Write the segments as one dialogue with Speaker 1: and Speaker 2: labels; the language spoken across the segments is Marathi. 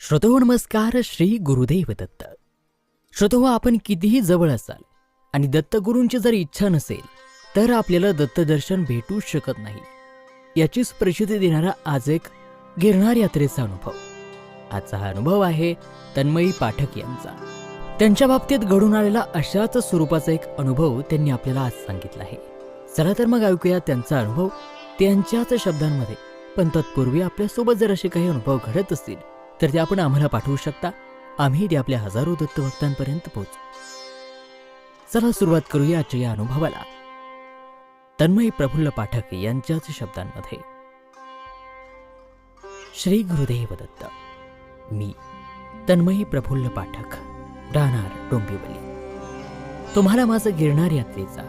Speaker 1: श्रोतो नमस्कार श्री गुरुदेव दत्त. श्रोतो आपण कितीही जवळ असाल आणि दत्तगुरूंची जर इच्छा नसेल तर आपल्याला दत्तदर्शन भेटू शकत नाही. याचीच प्रसिद्धी देणारा आज एक गिरणार यात्रेचा अनुभव. आजचा हा अनुभव आहे तन्मयी पाठक यांचा. त्यांच्या बाबतीत घडून आलेला अशाच स्वरूपाचा एक अनुभव त्यांनी आपल्याला आज सांगितला आहे. चला तर मग ऐकूया त्यांचा अनुभव त्यांच्याच शब्दांमध्ये. पण तत्पूर्वी आपल्यासोबत जर असे काही अनुभव घडत असतील तर ते आपण आम्हाला पाठवू शकता. आम्ही ते आपल्या हजारो दत्तभक्तांपर्यंत पोहोचू. चला सुरुवात करूया आजच्या या अनुभवाला. तन्मय प्रफुल्ल पाठक यांच्याच शब्दांमध्ये. श्री गुरुदेव दत्त मी तन्मयी प्रफुल्ल पाठक राहणार डोंबिवली. तुम्हाला माझं गिरणार यात्रेचा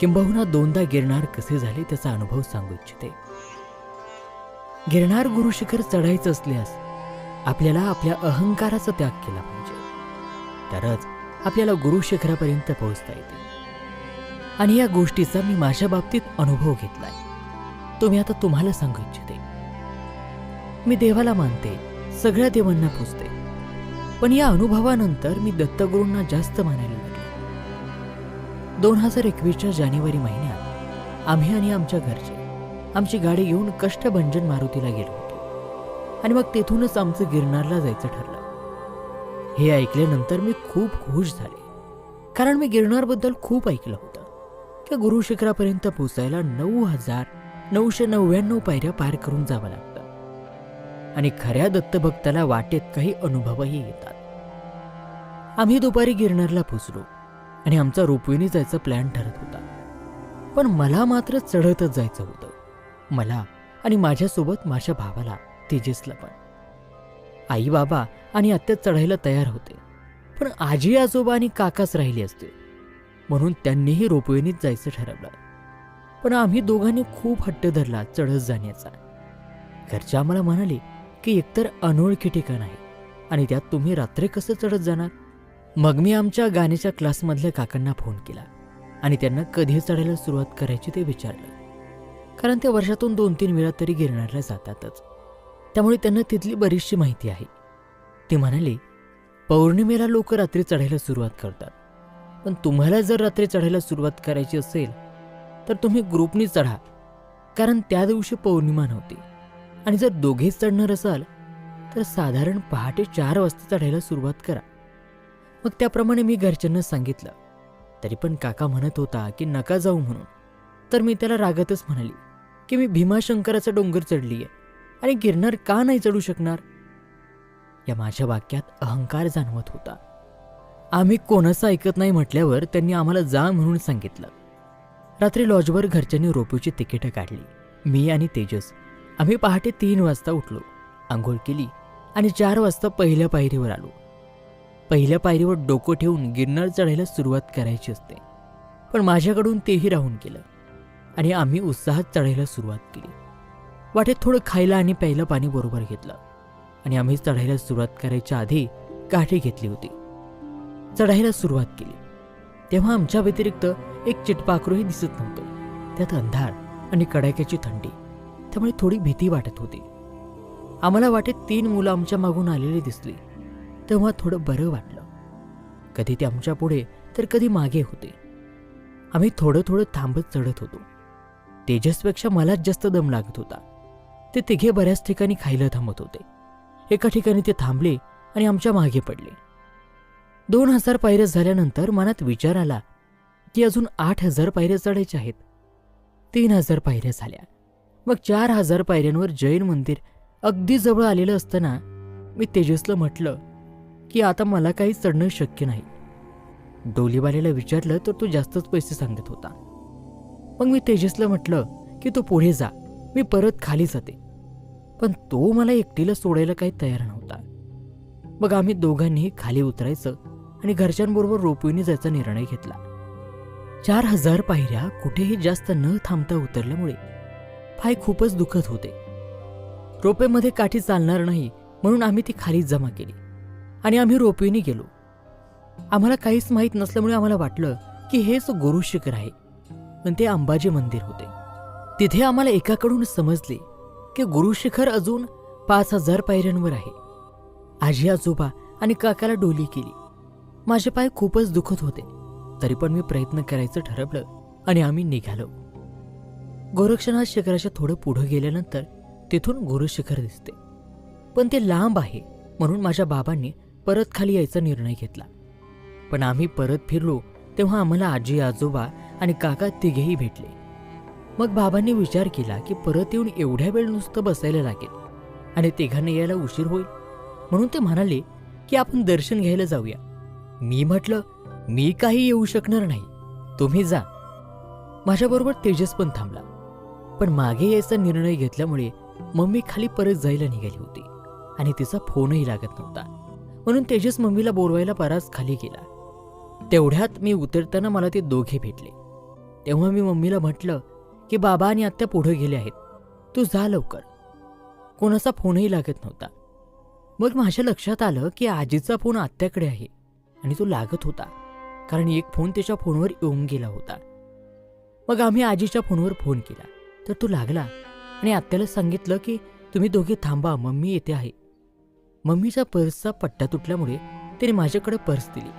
Speaker 1: किंबहुना दोनदा गिरणार कसे झाले त्याचा अनुभव सांगू इच्छिते. गिरणार गुरु शिखर चढायचं असल्यास आपल्याला आपल्या अहंकाराचा त्याग केला पाहिजे. तरच आपल्याला गुरु शिखरापर्यंत पोहोचता येते. आणि या गोष्टीचा मी माझ्या बाबतीत अनुभव घेतलाय. तो मी आता तुम्हाला सांगू इच्छिते. मी देवाला मानते सगळ्या देवांना पुजते. पण या अनुभवानंतर मी दत्तगुरूंना जास्त मानायला लागले. दोन हजार एकवीसच्या जानेवारी महिन्यात आम्ही आणि आमच्या घरचे आमची गाडी घेऊन कष्टभंजन मारुतीला गेलो. आणि मग तेथूनच आमचं गिरनारला जायचं ठरलं. हे ऐकल्यानंतर मी खूप खुश झाले. कारण मी गिरनारबद्दल खूप ऐकलं होतं. त्या गुरु शिखरापर्यंत पोचायला नऊ हजार नऊशे नव्याण्णव पायऱ्या पार करून जावं लागतं. आणि खऱ्या दत्तभक्ताला वाटेत काही अनुभवही येतात. आम्ही दुपारी गिरनारला पोचलो आणि आमचा रोपवेने जायचा प्लॅन ठरत होता. पण मला मात्र चढतच जायचं होतं. मला आणि माझ्यासोबत माझ्या भावाला तेजसला पण. आई बाबा आणि आत्या चढायला तयार होते. पण आजी आजोबा आणि काकाच राहिले असते म्हणून त्यांनीही रोपवेनीच जायचं ठरवलं. पण आम्ही दोघांनी खूप हट्ट धरला चढत जाण्याचा. घरचे आम्हाला म्हणाले की एकतर अनोळखी ठिकाण आहे आणि त्यात तुम्ही रात्री कसं चढत जाणार? मग मी आमच्या गाण्याच्या क्लासमधल्या काकांना फोन केला आणि त्यांना कधी चढायला सुरुवात करायची ते विचारलं. कारण ते वर्षातून दोन तीन वेळा तरी गिरणारला जातातच. त्यामुळे त्यांना तिथली बरीचशी माहिती आहे. ते म्हणाले पौर्णिमेला लोक रात्री चढायला सुरुवात करतात. पण तुम्हाला जर रात्री चढायला सुरुवात करायची असेल तर तुम्ही ग्रुपनी चढा. कारण त्या दिवशी पौर्णिमा नव्हती. आणि जर दोघेच चढणार असाल तर साधारण पहाटे चार वाजता चढायला सुरुवात करा. मग त्याप्रमाणे मी घरच्यांना सांगितलं. तरी पण काका म्हणत होता की नका जाऊ म्हणून. तर मी त्याला रागातच म्हणाली की मी भीमाशंकराचा डोंगर चढली आहे आणि गिरणार का नाही चढू शकणार? या माझ्या वाक्यात अहंकार जाणवत होता. आम्ही कोणाचं ऐकत नाही म्हटल्यावर त्यांनी आम्हाला जा म्हणून सांगितलं. रात्री लॉजवर घरच्यांनी रोपूची तिकीटं काढली. मी आणि तेजस. आम्ही पहाटे तीन वाजता उठलो. आंघोळ केली आणि चार वाजता पहिल्या पायरीवर आलो. पहिल्या पायरीवर डोकं ठेवून गिरनार चढायला सुरुवात करायची असते. पण माझ्याकडून तेही राहून गेलं आणि आम्ही उत्साहात चढायला सुरुवात केली. वाटेत थोडं खायला आणि प्यायला पाणी बरोबर घेतलं. आणि आम्ही चढायला सुरुवात करायच्या आधी काठी घेतली होती. चढायला सुरुवात केली. तेव्हा आमच्या व्यतिरिक्त एक चिटपाखरूही दिसत नव्हतं. त्यात अंधार आणि कडाक्याची थंडी. त्यामुळे थोडी भीती वाटत होती. आम्हाला वाटेत तीन मुलं आमच्या मागून आलेली दिसली. तेव्हा थोडं बरं वाटलं. कधी ते आमच्या पुढे तर कधी मागे होते. आम्ही थोडं थोडं थांबत चढत होतो. तेजसपेक्षा मलाच जास्त दम लागत होता. ते तिघे बऱ्याच ठिकाणी खायला थांबत होते. एका ठिकाणी ते थांबले आणि आमच्या मागे पडले. दोन हजार पायऱ्या झाल्यानंतर मनात विचार आला की अजून आठ हजार पायऱ्या चढायच्या आहेत. तीन हजार पायऱ्या झाल्या. मग चार हजार पायऱ्यांवर जैन मंदिर अगदी जवळ आलेलं असताना मी तेजसला म्हटलं की आता मला काही चढणं शक्य नाही. डोलीवाल्याला विचारलं तर तो जास्तच पैसे सांगत होता. मग मी तेजसला म्हटलं की तू पुढे जा मी परत खाली जाते. पण तो मला एकटीला सोडायला काही तयार नव्हता. मग आम्ही दोघांनी खाली उतरायचं आणि घरच्यांबरोबर रोपवीने जायचा निर्णय घेतला. चार हजार पायऱ्या कुठेही जास्त न थांबता उतरल्यामुळे पाय खूपच दुखत होते. रोपेमध्ये काठी चालणार नाही म्हणून आम्ही ती खाली जमा केली आणि आम्ही रोपवीने गेलो. आम्हाला काहीच माहीत नसल्यामुळे आम्हाला वाटलं की हेच गुरु शिखर आहे. पण ते अंबाजी मंदिर होते. तिथे आम्हाला एकाकडून समजले की गुरुशिखर अजून पाच हजार पायऱ्यांवर आहे. आजी आजोबा आणि काकाला डोली केली. माझे पाय खूपच दुखत होते. तरी पण मी प्रयत्न करायचं ठरवलं आणि आम्ही निघालो. गोरक्षनाथ शिखराच्या थोडं पुढं गेल्यानंतर तिथून गुरुशिखर दिसते. पण ते लांब आहे म्हणून माझ्या बाबांनी परत खाली यायचा निर्णय घेतला. पण आम्ही परत फिरलो तेव्हा आम्हाला आजी आजोबा आणि काका तिघेही भेटले. मग बाबांनी विचार केला की परत येऊन एवढ्या वेळ नुसतं बसायला लागेल आणि तिघांना यायला उशीर होईल. म्हणून ते म्हणाले की आपण दर्शन घ्यायला जाऊया. मी म्हटलं मी काही येऊ शकणार नाही. तुम्ही जा. माझ्याबरोबर तेजस पण थांबला. पण मागे यायचा निर्णय घेतल्यामुळे मम्मी खाली परत जायला निघाली होती आणि तिचा फोनही लागत नव्हता. म्हणून तेजस मम्मीला बोलवायला बराच खाली गेला. तेवढ्यात मी उतरताना मला ते दोघे भेटले. तेव्हा मी मम्मीला म्हटलं की बाबा आणि आत्या पुढे गेले आहेत. तू जा लवकर. कोणाचा फोनही लागत नव्हता. मग माझ्या लक्षात आलं की आजीचा फोन आत्याकडे आहे आणि तो लागत होता कारण एक फोन त्याच्या फोनवर येऊन गेला होता. मग आम्ही आजीच्या फोनवर फोन केला तर तो लागला आणि आत्याला सांगितलं की तुम्ही दोघे थांबा मम्मी येते आहे. मम्मीच्या पर्सचा पट्टा तुटल्यामुळे त्याने माझ्याकडे पर्स दिली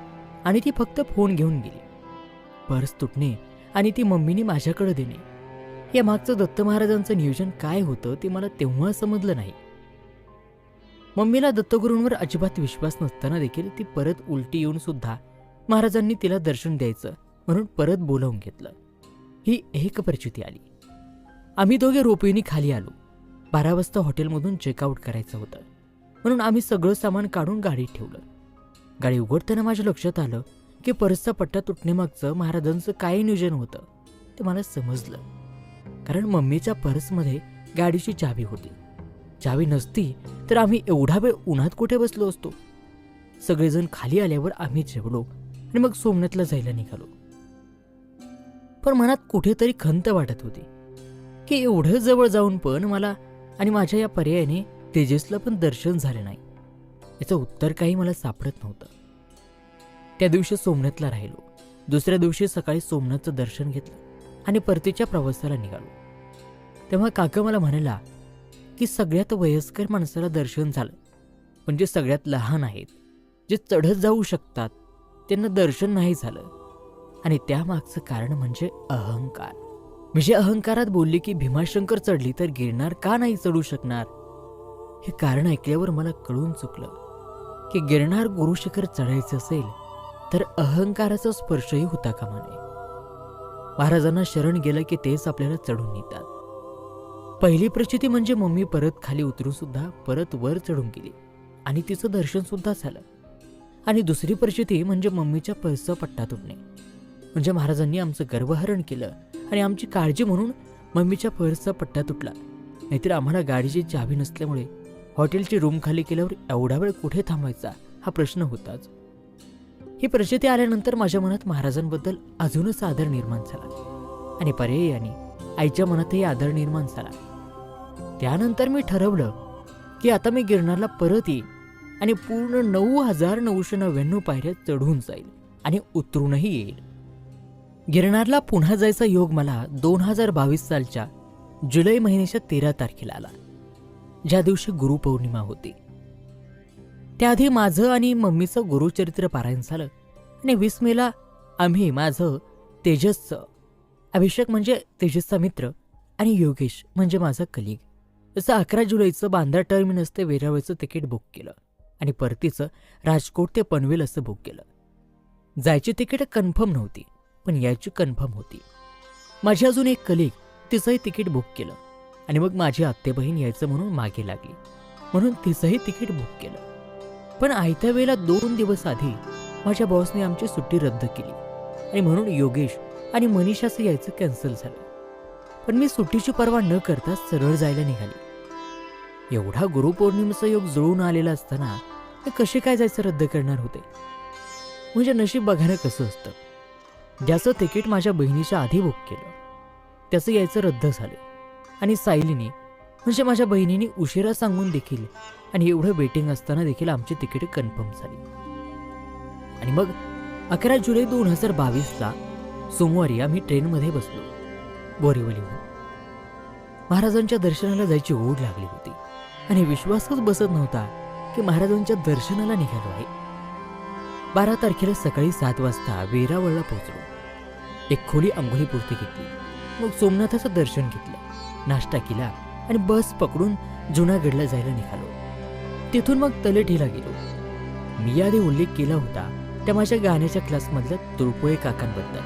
Speaker 1: आणि ती फक्त फोन घेऊन गेली. पर्स तुटणे आणि ती मम्मीने माझ्याकडे देणे. या मागचं दत्त महाराजांचं नियोजन काय होतं ते मला तेव्हा समजलं नाही. मम्मीला दत्तगुरूंवर अजिबात विश्वास नसताना देखील ती परत उलटी येऊन सुद्धा महाराजांनी तिला दर्शन द्यायचं म्हणून परत बोलावून घेतलं. ही एक परिचिती आली. आम्ही दोघे रोपवेनी खाली आलो. बारा वाजता हॉटेलमधून चेकआउट करायचं होतं. म्हणून आम्ही सगळं सामान काढून गाडीत ठेवलं. गाडी उघडताना माझ्या लक्षात आलं की परसचा पट्टा तुटण्यामागचं महाराजांचं काय नियोजन होतं ते मला समजलं. कारण मम्मीच्या पर्समध्ये गाडीची चावी होती. चावी नसती तर आम्ही एवढा वेळ उन्हात कुठे बसलो असतो? सगळेजण खाली आल्यावर आम्ही जेवलो आणि मग सोमनाथला जायला निघालो. पण मनात कुठेतरी खंत वाटत होती की एवढं जवळ जाऊन पण मला आणि माझ्या या पर्यायाने तेजसला पण दर्शन झाले नाही. याचं उत्तर काही मला सापडत नव्हतं. त्या दिवशी सोमनाथला राहिलो. दुसऱ्या दिवशी सकाळी सोमनाथचं दर्शन घेतलं. आणि परतीच्या प्रवासाला निघालो. तेव्हा काका मला म्हणाला की सगळ्यात वयस्कर माणसाला दर्शन झालं. पण जे सगळ्यात लहान आहेत. जे चढत जाऊ शकतात. त्यांना दर्शन नाही झालं. आणि त्यामागचं कारण म्हणजे अहंकार. म्हणजे अहंकारात बोलली की भीमाशंकर चढली तर गिरणार का नाही चढू शकणार? हे कारण ऐकल्यावर मला कळून चुकलं की गिरणार गुरुशिखर चढायचं असेल तर अहंकाराचा स्पर्शही होता कामा नये. महाराजांना शरण गेलं की तेच आपल्याला चढून नेतात. पहिली प्रचिती म्हणजे मम्मी परत खाली उतरून सुद्धा परत वर चढून गेली. आणि तिचं दर्शन सुद्धा झालं. आणि दुसरी प्रचिती म्हणजे मम्मीच्या पर्सचा पट्टा तुटणे. म्हणजे महाराजांनी आमचं गर्वहरण केलं आणि आमची काळजी म्हणून मम्मीच्या पर्सचा पट्टा तुटला. नाहीतर आम्हाला गाडीची चावी नसल्यामुळे हॉटेलची रूम खाली केल्यावर एवढा वेळ कुठे थांबायचा? हा प्रश्न होताच. ही प्रचिती आल्यानंतर माझ्या मनात महाराजांबद्दल अजूनच आदर निर्माण झाला. आणि पर्यायाने आईच्या मनातही आदर निर्माण झाला. त्यानंतर मी ठरवलं की आता मी गिरणारला परत येईन आणि पूर्ण नऊ हजार नऊशे नव्याण्णव पायऱ्या चढून जाईल आणि उतरूनही येईल. गिरणारला पुन्हा जायचा योग मला दोन हजार बावीस सालच्या जुलै महिन्याच्या तेरा तारखेला आला ज्या दिवशी गुरुपौर्णिमा होती. त्याआधी माझं आणि मम्मीचं गुरुचरित्र पारायण झालं. आणि वीस मेला आम्ही माझं तेजसचं अभिषेक म्हणजे तेजसचा मित्र आणि योगेश म्हणजे माझा कलिग जसं अकरा जुलैचं बांद्रा टर्मिनस ते वेरावळचं तिकीट बुक केलं आणि परतीचं राजकोट ते पनवेल असं बुक केलं. जायची तिकीट कन्फर्म नव्हती पण यायची कन्फर्म होती. माझी अजून एक कलिग तिचंही तिकीट बुक केलं आणि मग माझी आत्ते बहीण यायचं म्हणून मागे लागली. म्हणून तिचंही तिकीट बुक केलं. पण आयत्या वेळेला दोन दिवस आधी माझ्या बॉसने आमची सुट्टी रद्द केली. आणि म्हणून योगेश आणि मनीषाचं यायचं कॅन्सल झालं. पण मी सुट्टीची पर्वा न करता सरळ जायला निघाली. एवढा गुरुपौर्णिमेचा योग जुळून आलेला असताना ते कसे काय जायचं रद्द करणार होते? म्हणजे नशीब बघायला कसं असतं? ज्याचं तिकीट माझ्या बहिणीच्या आधी बुक केलं त्याचं यायचं रद्द झालं. आणि सायलीने म्हणजे माझ्या बहिणीने उशिरा सांगून देखील आणि एवढं वेटिंग असताना देखील आमची तिकीट कन्फर्म झाली. आणि मग अकरा जुलै दोन हजार बावीसला सोमवारी आम्ही ट्रेनमध्ये बसलो बोरिवलीहून महाराजांच्या दर्शनाला जायची ओढ लागली होती आणि विश्वासच बसत नव्हता की महाराजांच्या दर्शनाला निघालो आहे. बारा तारखेला सकाळी सात वाजता वेरावळला पोहोचलो. एक खोली अंघोळीपुरती घेतली. मग सोमनाथाचं दर्शन घेतलं. नाश्ता केला आणि बस पकडून जुनागडला जायला निघालो. तिथून मग तलेठीला गेलो. मी आधी उल्लेख केला होता त्या माझ्या गाण्याच्या क्लासमधल्या तुळपुळे काकांबद्दल.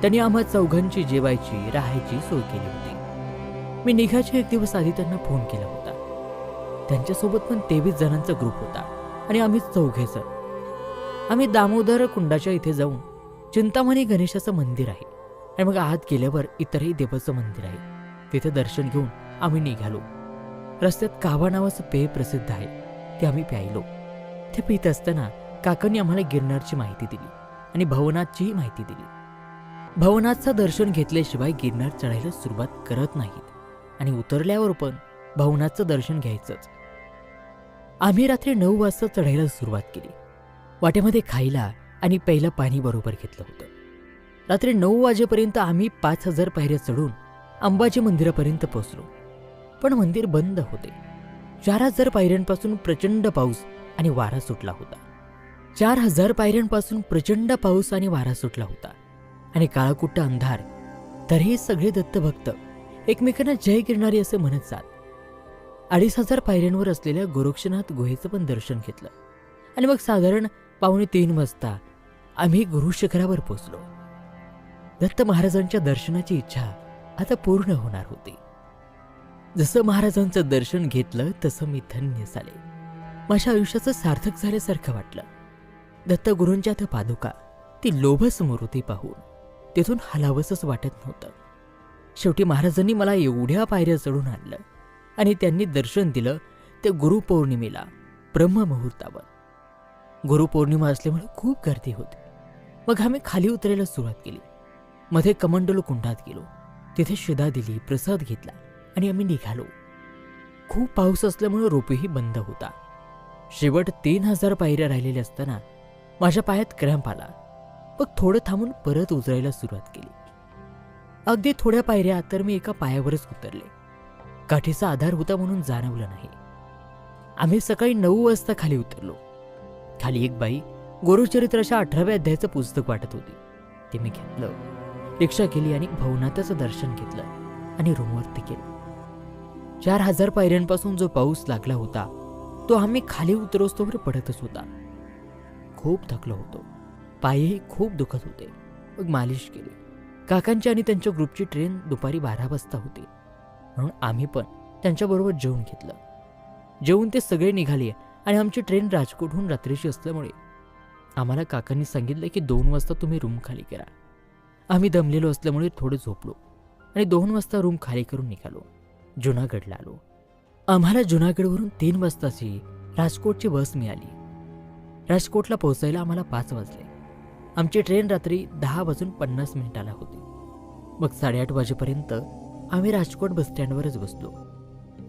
Speaker 1: त्यांनी आम्हा चौघांची जेवायची राहायची सोय केली होती. मी निघायच्या एक दिवस आधी त्यांना फोन केला होता. त्यांच्यासोबत पण तेवीस जणांचा ग्रुप होता आणि आम्ही चौघे आम्ही दामोदर कुंडाच्या इथे जाऊन चिंतामणी गणेशाचं मंदिर आहे आणि मग आत गेल्यावर इतरही देवाचं मंदिर आहे. तिथे दर्शन घेऊन आम्ही निघालो. रस्त्यात कावा नावाचं पेय प्रसिद्ध आहे ते आम्ही प्यायलो. ते पित असताना काकांनी आम्हाला गिरनारची माहिती दिली आणि भवनाथचीही माहिती दिली. भवनाथचं दर्शन घेतल्याशिवाय गिरनार चढायला सुरुवात करत नाहीत आणि उतरल्यावर पण भवनाथचं दर्शन घ्यायचंच. आम्ही रात्री नऊ वाजता चढायला सुरुवात केली. वाटेमध्ये खायला आणि प्यायला पाणी बरोबर घेतलं होतं. रात्री नऊ वाजेपर्यंत आम्ही पाच हजार पायऱ्या चढून अंबाजी मंदिरापर्यंत पोहोचलो. पण मंदिर बंद होते. चार हजार पायऱ्यांपासून प्रचंड पाऊस आणि वारा सुटला होता. चार हजार पायऱ्यांपासून प्रचंड पाऊस आणि वारा सुटला होता. आणि काळाकुट्ट अंधार. तरीही सगळे दत्तभक्त एकमेकांना जय गिरणारे असे म्हणत जात. अडीच हजार पायऱ्यांवर असलेल्या गोरक्षनाथ गुहेचं पण दर्शन घेतलं. आणि मग साधारण पावणे तीन वाजता आम्ही गुरुशिखरावर पोचलो. दत्त महाराजांच्या दर्शनाची इच्छा आता पूर्ण होणार होती. जसं महाराजांचं दर्शन घेतलं तसं मी धन्य झाले. माझ्या आयुष्याचं सार्थक झाल्यासारखं वाटलं. दत्तगुरूंच्या त्या पादुका ती लोभ स्मृती पाहून तिथून हलावसच वाटत नव्हतं. शेवटी महाराजांनी मला एवढ्या पायऱ्या चढून आणलं आणि त्यांनी दर्शन दिलं ते गुरुपौर्णिमेला ब्रह्ममुहूर्तावर. गुरुपौर्णिमा असल्यामुळे खूप गर्दी होती. मग आम्ही खाली उतरायला सुरुवात केली. मध्ये कमंडल कुंडात गेलो. तिथे शिदा दिली प्रसाद घेतला. आणि आम्ही निघालो. खूप पाऊस असल्यामुळे रोपेही बंद होता. शेवट तीन हजार पायऱ्या राहिलेल्या असताना माझ्या पायात क्रॅम्प आला. मग थोडं थांबून परत उजरायला सुरुवात केली. अगदी थोड्या पायऱ्या तर मी एका पायावरच उतरले. काठीचा आधार होता म्हणून जाणवलं नाही. आम्ही सकाळी नऊ वाजता खाली उतरलो. खाली एक बाई गुरुचरित्राच्या अठराव्या अध्यायाचं पुस्तक वाटत होती. ते मी घेतलं. रिक्षा केली आणि भवनाथाचं दर्शन घेतलं आणि रूमवरती केलं. चार हजार पायऱ्यांपासून जो पाऊस लागला होता तो आम्ही खाली उतरवस्तोवर पडतच होता. खूप थकलो होतो. पायही खूप दुखत होते. मग मालिश केली. काकांची आणि त्यांच्या ग्रुपची ट्रेन दुपारी बारा वाजता होती. म्हणून आम्ही पण त्यांच्याबरोबर जेवून घेतलं. जेवून ते सगळे निघाले आणि आमची ट्रेन राजकोटहून रात्रीची असल्यामुळे आम्हाला काकांनी सांगितलं की दोन वाजता तुम्ही रूम खाली करा. आम्ही दमलेलो असल्यामुळे थोडं झोपलो आणि दोन वाजता रूम खाली करून निघालो. जुनागडला आलो आम्हाला जुनागडवरून तीन वाजताची राजकोटची बस मिळाली. राजकोटला पोहोचायला आम्हाला पाच वाजले. आमची ट्रेन रात्री दहा वाजून पन्नास मिनिटाला होती. मग साडेआठ वाजेपर्यंत आम्ही राजकोट बसस्टँडवरच बसलो.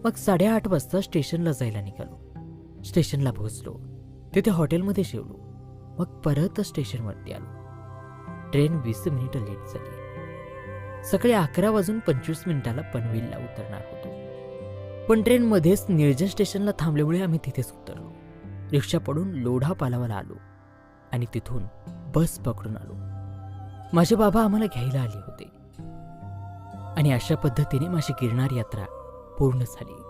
Speaker 1: मग साडेआठ वाजता स्टेशनला जायला निघालो. स्टेशनला पोहोचलो. तिथे हॉटेलमध्ये जेवलो. मग परत स्टेशनवरती आलो. ट्रेन वीस मिनिटं लेट झाली. सकाळी अकरा वाजून पंचवीस मिनिटाला पनवेलला उतरणार होतो. पण ट्रेनमध्येच निर्जन स्टेशनला थांबल्यामुळे आम्ही तिथेच उतरलो. रिक्षा पडून लोढा पालावाला आलो आणि तिथून बस पकडून आलो. माझे बाबा आम्हाला घ्यायला आले होते. आणि अशा पद्धतीने माझी गिरणार यात्रा पूर्ण झाली.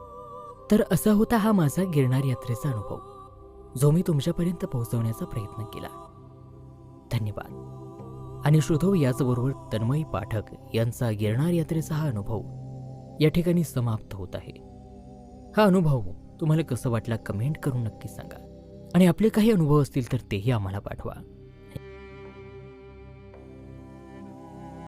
Speaker 1: तर असा होता हा माझा गिरणार यात्रेचा अनुभव जो मी तुमच्यापर्यंत पोहोचवण्याचा प्रयत्न केला. धन्यवाद. आणि श्रुधव याचबरोबर तन्मयी पाठक यांचा गिरणार यात्रेचा हा अनुभव या ठिकाणी समाप्त होत आहे. हा अनुभव तुम्हाला कसं वाटला कमेंट करून नक्की सांगा. आणि आपले काही अनुभव असतील तर तेही आम्हाला पाठवा.